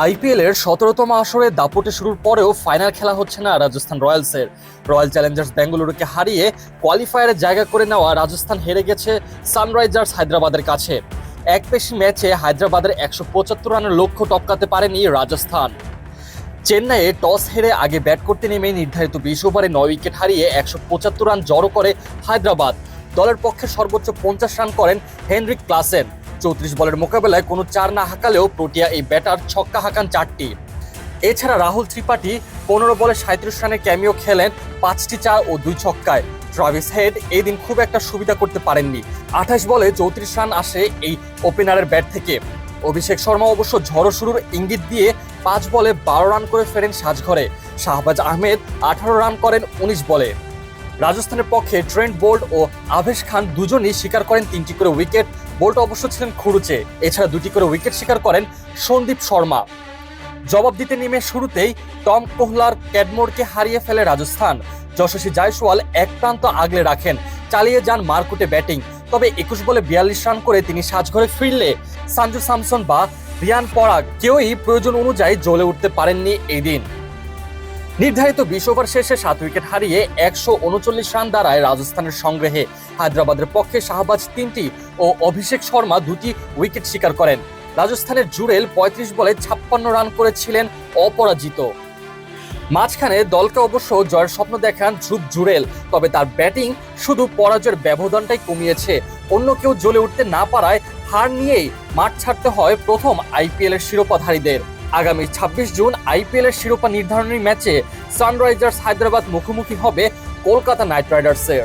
IPL এর সতেরোতম আসরে দাপটে শুরুর পরেও ফাইনাল খেলা হচ্ছে না রাজস্থান রয়্যালসের। রয়্যাল চ্যালেঞ্জার্স বেঙ্গালুরুকে হারিয়ে কোয়ালিফায়ারে জায়গা করে নেওয়া রাজস্থান হেরে গেছে সানরাইজার্স হায়দ্রাবাদের কাছে। এক পেশি ম্যাচে হায়দ্রাবাদের একশো পঁচাত্তর রানের লক্ষ্য টপকাতে পারেনি রাজস্থান। চেন্নাইয়ে টস হেরে আগে ব্যাট করতে নেমে নির্ধারিত বিশ ওভারে নয় উইকেট হারিয়ে একশো পঁচাত্তর রান জড়ো করে হায়দ্রাবাদ। দলের পক্ষে সর্বোচ্চ পঞ্চাশ রান করেন হেনরিক ক্লাসেন। চৌত্রিশ বলের মোকাবেলায় কোনো চার না হাঁকালেও প্রোটিয়া এই ব্যাটার ছক্কা হাঁকান চারটি। এছাড়া রাহুল ত্রিপাঠী পনেরো বলে সাঁত্রিশ রানে ক্যামিও খেলেন পাঁচটি চার ও দুই ছক্কায়। ট্রাভিস হেড এই দিন খুব একটা সুবিধা করতে পারেননি। আঠাশ বলে চৌত্রিশ রান আসে এই ওপেনারের ব্যাট থেকে। অভিষেক শর্মা অবশ্য ঝড়ো শুরুর ইঙ্গিত দিয়ে পাঁচ বলে বারো রান করে ফেরেন সাজঘরে। শাহবাজ আহমেদ আঠারো রান করেন উনিশ বলে। রাজস্থানের পক্ষে ট্রেন্ট বোল্ট ও আভেশ খান দুজনই শিকার করেন তিনটি করে উইকেট। বোল্ট অবশ্য ছিলেন খুরুচে। এছাড়া দুটি করে উইকেট শিকার করেন সন্দীপ শর্মা। জবাব দিতে নেমে শুরুতেই টম কোহলার ক্যাডমোরকে হারিয়ে ফেলে রাজস্থান। যশস্বী জয়সওয়াল এক প্রান্ত আগলে রাখেন, চালিয়ে যান মারকুটে ব্যাটিং। তবে একুশ বলে বিয়াল্লিশ রান করে তিনি সাজঘরে ফিরলে সানজু স্যামসন বা রিয়ান পরাগ কেউই প্রয়োজন অনুযায়ী জ্বলে উঠতে পারেননি এই দিন নির্ধারিত বিশ ওভার শেষে সাত উইকেট হারিয়ে একশো উনচল্লিশ রান দাঁড়ায় রাজস্থানের সংগ্রহে। হায়দ্রাবাদের পক্ষে শাহবাজ তিনটি ও অভিষেক শর্মা দুটি উইকেট শিকার করেন। রাজস্থানের জুরেল পঁয়ত্রিশ বলে ছাপ্পান্ন রান করেছিলেন অপরাজিত। মাঝখানে দলকে অবশ্য জয়ের স্বপ্ন দেখান ধ্রুব জুরেল, তবে তার ব্যাটিং শুধু পরাজয়ের ব্যবধানটাই কমিয়েছে। অন্য কেউ জ্বলে উঠতে না পারায় হার নিয়েই মাঠ ছাড়তে হয় প্রথম আইপিএলের শিরোপাধারীদের। আগামী ছাব্বিশ জুন আইপিএল এর শিরোপা নির্ধারণী ম্যাচে সানরাইজার্স হায়দ্রাবাদ মুখোমুখি হবে কলকাতা নাইট রাইডার্সের।